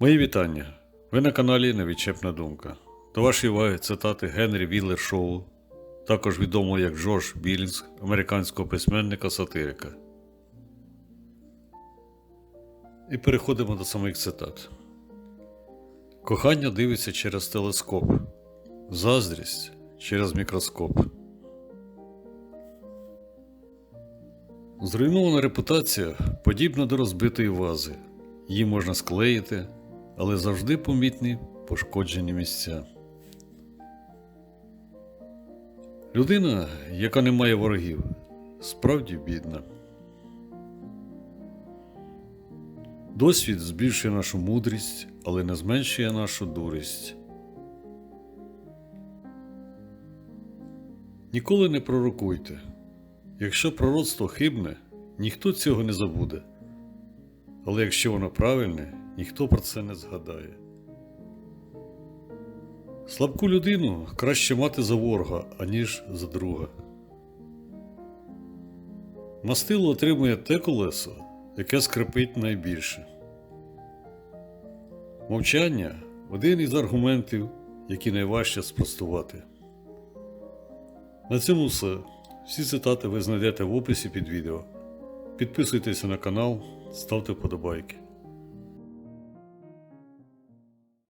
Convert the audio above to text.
Мої вітання. Ви на каналі Невідчепна Думка. До вашої уваги цитати Генрі Віллер Шоу, також відомого як Джордж Білінс, американського письменника-сатирика. І переходимо до самих цитат. Кохання дивиться через телескоп, заздрість через мікроскоп. Зруйнована репутація подібна до розбитої вази. Її можна склеїти, але завжди помітні пошкоджені місця. Людина, яка не має ворогів, справді бідна. Досвід збільшує нашу мудрість, але не зменшує нашу дурість. Ніколи не пророкуйте. Якщо пророцтво хибне, ніхто цього не забуде. Але якщо воно правильне, ніхто про це не згадає. Слабку людину краще мати за ворога, аніж за друга. Мастило отримує те колесо, яке скрипить найбільше. Мовчання один із аргументів, які найважче спростувати. На цьому все. Всі цитати ви знайдете в описі під відео. Підписуйтеся на канал, ставте вподобайки.